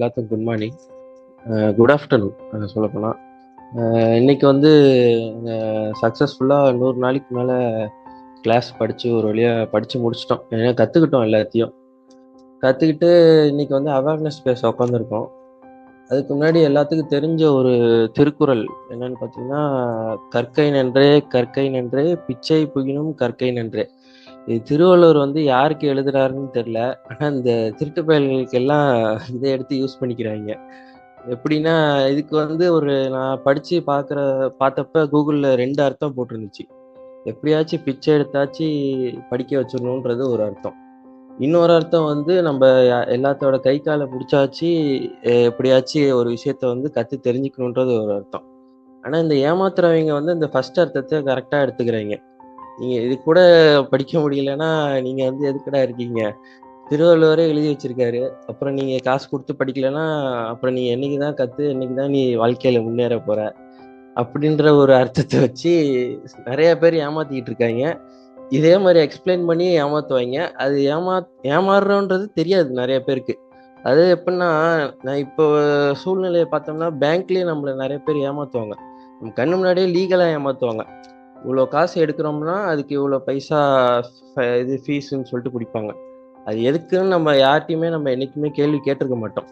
எல்லாத்துக்கும் good morning good afternoon சொல்லப்போனால் இன்னைக்கு வந்து சக்ஸஸ்ஃபுல்லாக நூறு நாளைக்கு மேலே கிளாஸ் படித்து ஒரு வழியாக படித்து முடிச்சிட்டோம். ஏன்னா கற்றுக்கிட்டோம் எல்லாத்தையும். கற்றுக்கிட்டு இன்னைக்கு வந்து அவேர்னஸ் பேச உட்காந்துருக்கோம் அதுக்கு முன்னாடி எல்லாத்துக்கும் தெரிஞ்ச ஒரு திருக்குறள் என்னன்னு பார்த்தீங்கன்னா கற்கை நன்றே கற்கை நன்றே பிச்சை புகினும் கற்கை நன்றே. இது திருவள்ளுவர் வந்து யாருக்கு எழுதுறாருன்னு தெரியல. ஆனால் இந்த திருட்டு பயல்களுக்கு எல்லாம் இதை எடுத்து யூஸ் பண்ணிக்கிறாங்க. எப்படின்னா இதுக்கு வந்து ஒரு நான் படித்து பார்க்குற பார்த்தப்ப கூகுளில் ரெண்டு அர்த்தம் போட்டிருந்துச்சு. எப்படியாச்சும் பிச்சை எடுத்தாச்சு படிக்க வச்சிடணுன்றது ஒரு அர்த்தம். இன்னொரு அர்த்தம் வந்து நம்ம எல்லாத்தோட கை காலை பிடிச்சாச்சு எப்படியாச்சும் ஒரு விஷயத்த வந்து கற்று தெரிஞ்சுக்கணுன்றது ஒரு அர்த்தம். ஆனால் இந்த ஏமாத்துறவங்க வந்து இந்த ஃபர்ஸ்ட் அர்த்தத்தை கரெக்டாக எடுத்துக்கிறாங்க. நீங்கள் இது கூட படிக்க முடியலன்னா நீங்கள் வந்து எதுக்கடா இருக்கீங்க? திருவள்ளுவரே எழுதி வச்சிருக்காரு. அப்புறம் நீங்கள் காசு கொடுத்து படிக்கலன்னா அப்புறம் நீ என்னைக்கு தான் கற்று என்னைக்கு தான் நீ வாழ்க்கையில் முன்னேற போகிற அப்படின்ற ஒரு அர்த்தத்தை வச்சு நிறைய பேர் ஏமாத்திக்கிட்டு இருக்காங்க. இதே மாதிரி எக்ஸ்பிளைன் பண்ணி ஏமாத்துவாங்க. அது ஏமா ஏமாறுறோன்றது தெரியாது நிறைய பேருக்கு. அது எப்படின்னா நான் இப்போ சூழ்நிலையை பார்த்தோம்னா பேங்க்லேயே நம்மளை நிறைய பேர் ஏமாத்துவாங்க. நம்ம கண்ணு முன்னாடியே லீகலாக ஏமாத்துவாங்க. இவ்வளோ காசு எடுக்கிறோம்னா அதுக்கு இவ்வளோ பைசா இது ஃபீஸுன்னு சொல்லிட்டு பிடிப்பாங்க. அது எதுக்குன்னு நம்ம யார்ட்டையுமே நம்ம என்றைக்குமே கேள்வி கேட்டிருக்க மாட்டோம்.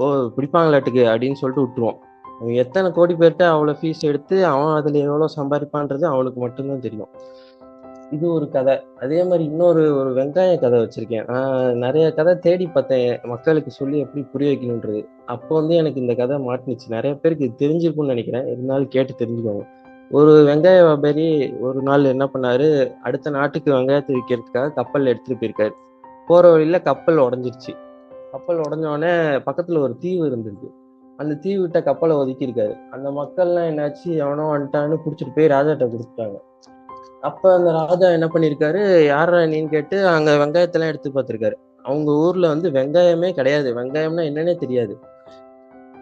ஓ பிடிப்பாங்களாட்டுக்கு அப்படின்னு சொல்லிட்டு விட்டுருவோம். அவன் எத்தனை கோடி பேர்கிட்ட அவ்வளோ ஃபீஸ் எடுத்து அவன் அதில் எவ்வளோ சம்பாதிப்பான்றது அவனுக்கு மட்டும்தான் தெரியும். இது ஒரு கதை. அதே மாதிரி இன்னொரு ஒரு வெங்காய கதை வச்சுருக்கேன். நான் நிறைய கதை தேடி பார்த்தேன். மக்களுக்கு சொல்லி எப்படி புரிய வைக்கணுன்றது. அப்போ வந்து எனக்கு இந்த கதை மாட்டினுச்சு. நிறைய பேருக்கு இது தெரிஞ்சிருக்கும்னு நினைக்கிறேன். இருந்தாலும் கேட்டு தெரிஞ்சுக்கோங்க. ஒரு வெங்காய வியாபாரி ஒரு நாள் என்ன பண்ணாரு? அடுத்த நாட்டுக்கு வெங்காயத்தை விற்கிறதுக்காக கப்பல் எடுத்துட்டு போயிருக்காரு. போற வழியில கப்பல் உடஞ்சிருச்சு. கப்பல் உடஞ்சோடனே பக்கத்துல ஒரு தீவு இருந்திருக்கு அந்த தீவு விட்ட கப்பலை ஒதுக்கியிருக்காரு. அந்த மக்கள்லாம் என்னாச்சு? எவனோ வந்துட்டான்னு பிடிச்சிட்டு போய் ராஜாட்ட கொடுத்துட்டாங்க. அப்ப அந்த ராஜா என்ன பண்ணிருக்காரு யாரா நீன்னு கேட்டு அங்க வெங்காயத்தெல்லாம் எடுத்து பார்த்திருக்காரு. அவங்க ஊர்ல வந்து வெங்காயமே கிடையாது. வெங்காயம்னா என்னன்னே தெரியாது.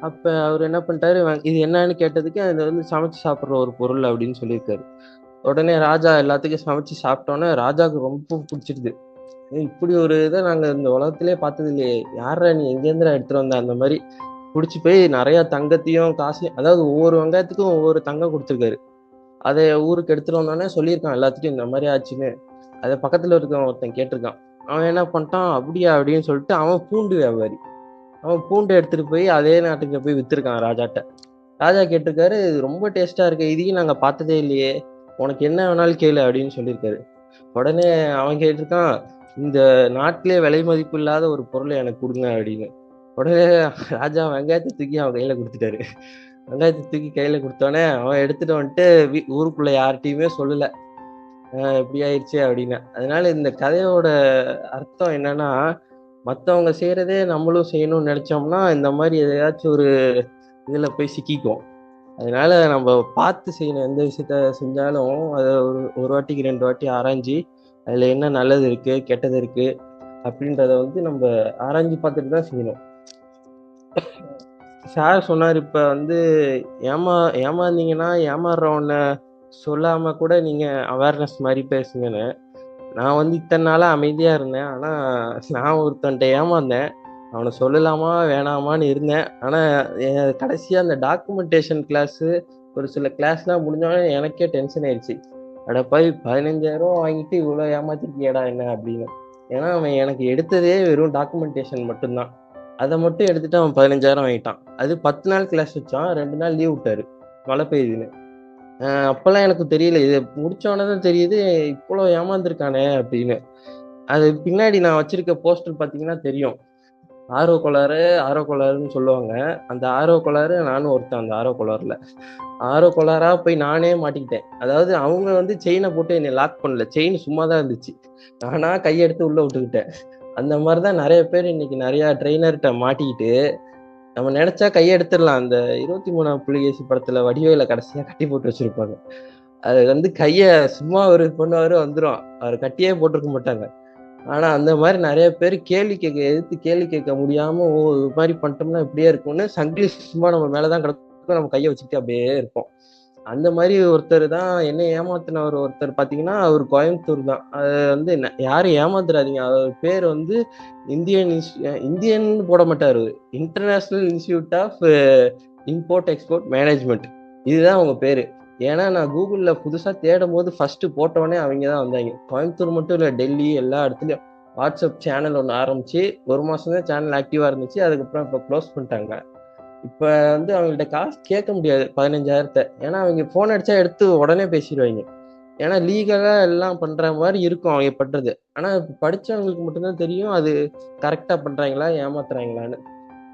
அப்ப அவர் என்ன பண்ணிட்டாரு இது என்னன்னு கேட்டதுக்கு அது வந்து சமைச்சு சாப்பிட்ற ஒரு பொருள் அப்படின்னு சொல்லியிருக்காரு. உடனே ராஜா எல்லாத்துக்கும் சமைச்சு சாப்பிட்டோன்னே ராஜாவுக்கு ரொம்ப பிடிச்சிருது. இப்படி ஒரு இதை நாங்க இந்த உலகத்திலே பார்த்தது இல்லையே யாரா நீ எங்கேருந்து எடுத்துட்டு வந்த? அந்த மாதிரி பிடிச்சி போய் நிறைய தங்கத்தையும் காசையும் அதாவது ஒவ்வொரு வெங்காயத்துக்கும் ஒவ்வொரு தங்கம் கொடுத்துருக்காரு. அதை ஊருக்கு எடுத்துட்டு வந்தோடனே சொல்லியிருக்கான் எல்லாத்துக்கும் இந்த மாதிரி ஆச்சுன்னு. அதை பக்கத்துல இருக்க ஒருத்தன் கேட்டிருக்கான். அவன் என்ன பண்ணிட்டான் அப்படியா? அப்படின்னு சொல்லிட்டு அவன் பூண்டு வியாபாரி. அவன் பூண்டை எடுத்துட்டு போய் அதே நாட்டுக்கு போய் வித்துருக்கான் ராஜாட்ட. ராஜா கேட்டிருக்காரு இது ரொம்ப டேஸ்டா இருக்கு. இதையும் நாங்க பார்த்ததே இல்லையே. உனக்கு என்ன வேணாலும் கேளு அப்படின்னு சொல்லியிருக்காரு. உடனே அவன் கேட்டிருக்கான் இந்த நாட்டிலே விலை மதிப்பு இல்லாத ஒரு பொருளை எனக்கு கொடுங்க அப்படின்னு. உடனே ராஜா வெங்காயத்தை தூக்கி அவன் கையில கொடுத்துட்டாரு. வெங்காயத்தை தூக்கி கையில கொடுத்தோடனே அவன் எடுத்துட்டு வந்துட்டு ஊருக்குள்ள யார்கிட்டயுமே சொல்லல. எப்படி ஆயிடுச்சு அப்படின்னு. அதனால இந்த கதையோட அர்த்தம் என்னன்னா மற்றவங்க செய்கிறதே நம்மளும் செய்யணும்னு நினச்சோம்னா இந்த மாதிரி எதையாச்சும் ஒரு இதில் போய் சிக்கிக்கும் அதனால நம்ம பார்த்து செய்யணும். எந்த விஷயத்த செஞ்சாலும் அதை ஒரு ஒரு வாட்டிக்கு ரெண்டு வாட்டி ஆராய்ஞ்சி அதில் என்ன நல்லது இருக்குது கெட்டது இருக்குது அப்படின்றத வந்து நம்ம ஆராய்ஞ்சு பார்த்துட்டு தான் செய்யணும். சார் சொன்னார் இப்போ வந்து ஏமா ஏமாந்தீங்கன்னா ஏமாறுறவனை சொல்லாமல் கூட நீங்கள் அவேர்னஸ் மாதிரி பேசுங்கன்னு. நான் வந்து இத்தனை நாளாக அமைதியாக இருந்தேன். ஆனால் நான் ஒருத்தன்ட்ட ஏமாந்தேன். அவனை சொல்லலாமா வேணாமான்னு இருந்தேன். ஆனால் கடைசியாக அந்த டாக்குமெண்டேஷன் கிளாஸு ஒரு சில கிளாஸ்லாம் முடிஞ்சோடனே எனக்கே டென்ஷன் ஆயிடுச்சு. அட போய் பதினஞ்சாயிரம் வாங்கிட்டு இவ்வளோ ஏமாத்திருக்கியடா என்ன அப்படின்னு. ஏன்னா அவன் எனக்கு எடுத்ததே வெறும் டாக்குமெண்டேஷன் மட்டும்தான். அதை மட்டும் எடுத்துட்டு அவன் பதினஞ்சாயிரம் வாங்கிட்டான். அது பத்து நாள் கிளாஸ் வச்சான். ரெண்டு நாள் லீவ் விட்டாரு. மழை பெய்யுதுன்னு. அப்பெல்லாம் எனக்கு தெரியல. இது முடிச்சோடனே தான் தெரியுது இவ்வளோ ஏமாந்துருக்கானே அப்படின்னு. அது பின்னாடி நான் வச்சிருக்க போஸ்டர் பார்த்தீங்கன்னா தெரியும். ஆரோ கோளாறு ஆரோ கோளாறுன்னு சொல்லுவாங்க. அந்த ஆரோ கோளாறு நானும் ஒருத்தன் அந்த ஆரோ கோளாறுல. ஆரோ கொளாரா போய் நானே மாட்டிக்கிட்டேன். அதாவது அவங்க வந்து செயினை போட்டு என்னை லாக் பண்ணல. செயின் சும்மா தான் இருந்துச்சு. நானா கையெடுத்து உள்ள விட்டுக்கிட்டேன். அந்த மாதிரி தான் நிறைய பேர் இன்னைக்கு நிறைய ட்ரெயினர்கிட்ட மாட்டிக்கிட்டு நம்ம நினைச்சா கையை எடுத்துடலாம். அந்த இருபத்தி மூணாம் புலிகேசி படத்துல வடிவேல கடைசியா கட்டி போட்டு வச்சிருப்பாங்க. அது வந்து கையை சும்மா ஒரு பொண்ணு வந்துடும் அவர் கட்டியே போட்டிருக்க மாட்டாங்க. ஆனா அந்த மாதிரி நிறைய பேர் கேள்வி கேட்க எதிர்த்து கேள்வி கேட்க முடியாம ஓ இது மாதிரி பண்ணிட்டோம்னா இப்படியே இருக்கும்னு சங்கிலி சும்மா நம்ம மேலதான் கிடக்கும். நம்ம கையை வச்சுக்கிட்டு அப்படியே இருப்போம். அந்த மாதிரி ஒருத்தர் தான் என்ன ஏமாத்தினவர் ஒருத்தர் பார்த்தீங்கன்னா அவர் கோயம்புத்தூர் தான். அது வந்து யாரும் ஏமாத்துறாதீங்க அவர் பேர் வந்து இந்தியன் இந்தியன் போட மாட்டார் international institute of import export management இதுதான் அவங்க பேர். ஏன்னா நான் கூகுளில் புதுசாக தேடும் போது ஃபஸ்ட்டு போட்டோடனே அவங்க தான் வந்தாங்க. கோயம்புத்தூர் மட்டும் இல்லை டெல்லி எல்லா இடத்துலையும். வாட்ஸ்அப் சேனல் ஒன்று ஆரம்பிச்சு ஒரு மாதம் தான் சேனல் ஆக்டிவாக இருந்துச்சு. அதுக்கப்புறம் இப்போ க்ளோஸ் பண்ணிட்டாங்க. இப்போ வந்து அவங்கள்ட்ட காசு கேட்க முடியாது பதினஞ்சாயிரத்தை. ஏன்னா அவங்க ஃபோன் அடிச்சா எடுத்து உடனே பேசிடுவாங்க. ஏன்னா லீகலாக எல்லாம் பண்ணுற மாதிரி இருக்கும் அவங்க பண்ணுறது ஆனால் இப்போ படித்தவங்களுக்கு மட்டும்தான் தெரியும் அது கரெக்டாக பண்ணுறாங்களா ஏமாத்துறாங்களான்னு.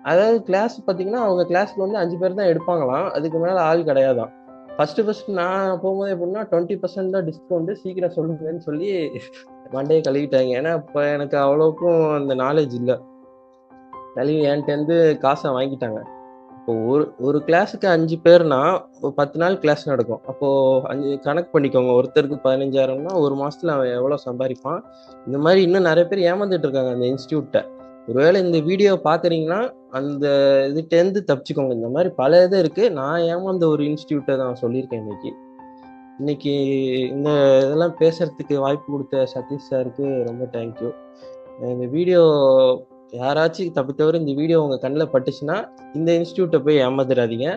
அதாவது கிளாஸ் பார்த்தீங்கன்னா அவங்க கிளாஸ்க்கு வந்து அஞ்சு பேர் தான் எடுப்பாங்களாம். அதுக்கு மேலே ஆள் கிடையாதான் ஃபர்ஸ்ட் ஃபர்ஸ்ட் நான் போகும்போது எப்படின்னா டுவெண்ட்டி பர்சன்ட் தான் டிஸ்கவுண்ட் சீக்கிரம் சொல்லுங்கன்னு சொல்லி மண்டையை கழுவிட்டாங்க. ஏன்னா இப்போ எனக்கு அவ்வளோக்கும் அந்த நாலேஜ் இல்லை. கழுவி என்கிட்டேருந்து காசை வாங்கிட்டாங்க. இப்போ ஒரு ஒரு கிளாஸுக்கு அஞ்சு பேர்னா ஒரு பத்து நாள் கிளாஸ் நடக்கும். அப்போ அஞ்சு கணக்கு பண்ணிக்கோங்க. ஒருத்தருக்கு பதினஞ்சாயிரம்னா ஒரு மாசத்துல அவன் எவ்வளோ சம்பாதிப்பான்? இந்த மாதிரி இன்னும் நிறைய பேர் ஏமாந்துட்டு இருக்காங்க அந்த இன்ஸ்டியூட்டை ஒருவேளை இந்த வீடியோ பார்க்குறீங்கன்னா அந்த இதுட்டேருந்து தப்பிச்சுக்கோங்க. இந்த மாதிரி பல இது இருக்கு. நான் ஏமாந்த ஒரு இன்ஸ்டியூட்டை தான் சொல்லியிருக்கேன் இன்னைக்கு. இன்னைக்கு இந்த இதெல்லாம் பேசுறதுக்கு வாய்ப்பு கொடுத்த சதீஷ் சாருக்கு ரொம்ப தேங்க்யூ இந்த வீடியோ யாராச்சும் தப்பி தவிர இந்த வீடியோ உங்கள் கண்ணில் பட்டுச்சுன்னா இந்த இன்ஸ்டியூட்டை போய் ஏமாந்துடாதீங்க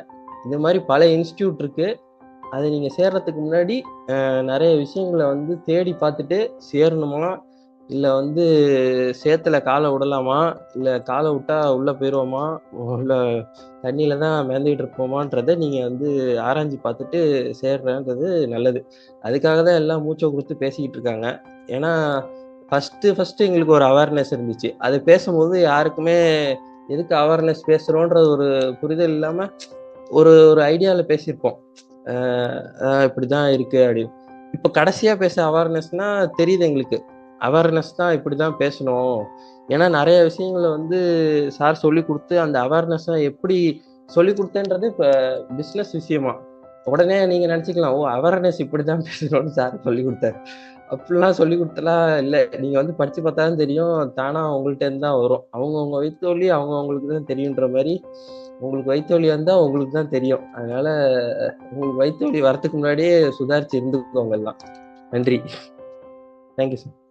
இந்த மாதிரி பல இன்ஸ்டியூட் இருக்குது அதை நீங்கள் சேர்றதுக்கு முன்னாடி நிறைய விஷயங்களை வந்து தேடி பார்த்துட்டு சேரணுமா? இல்லை வந்து சேத்துல காலை விடலாமா? இல்லை காலை விட்டா உள்ளே போயிடுவோமா இல்லை தண்ணியில் தான் மேந்துக்கிட்டு இருப்போமான்றதை நீங்கள் வந்து ஆராய்ஞ்சு பார்த்துட்டு சேர்றன்றது நல்லது. அதுக்காக தான் எல்லாம் மூச்சை கொடுத்து பேசிக்கிட்டு இருக்காங்க. ஏன்னா ஃபஸ்ட்டு ஃபஸ்ட்டு எங்களுக்கு ஒரு அவேர்னஸ் இருந்துச்சு. அது பேசும்போது யாருக்குமே எதுக்கு அவேர்னஸ் பேசுகிறோன்றது ஒரு புரிதல் இல்லாமல் ஒரு ஒரு ஐடியாவில் பேசியிருப்போம். இப்படி தான் இருக்குது அப்படின்னு. இப்போ கடைசியாக பேச அவேர்னஸ்னால் தெரியுது எங்களுக்கு. அவேர்னஸ் தான் இப்படி தான் பேசணும். ஏன்னா நிறைய விஷயங்களை வந்து சார் சொல்லி கொடுத்து அந்த அவேர்னஸை எப்படி சொல்லி கொடுத்தேன்றது இப்போ பிஸ்னஸ் விஷயமா. உடனே நீங்க நினைச்சுக்கலாம் ஓ அவேர்னஸ் இப்படிதான் பேசணும்னு சார் சொல்லி கொடுத்தாரு. அப்படிலாம் சொல்லி கொடுத்தலாம் இல்லை. நீங்க வந்து படிச்சு பார்த்தாலும் தெரியும். தானாக உங்கள்கிட்ட இருந்து தான் வரும். அவங்கவுங்க வயிற்றுவலி அவங்க அவங்களுக்கு தான் தெரியுன்ற மாதிரி உங்களுக்கு வயிற்றுவலி வந்தா உங்களுக்கு தான் தெரியும். அதனால உங்களுக்கு வயிற்றுவலி வரதுக்கு முன்னாடியே சுதாரிச்சு இருந்துக்கோங்க எல்லாம். நன்றி. Thank you sir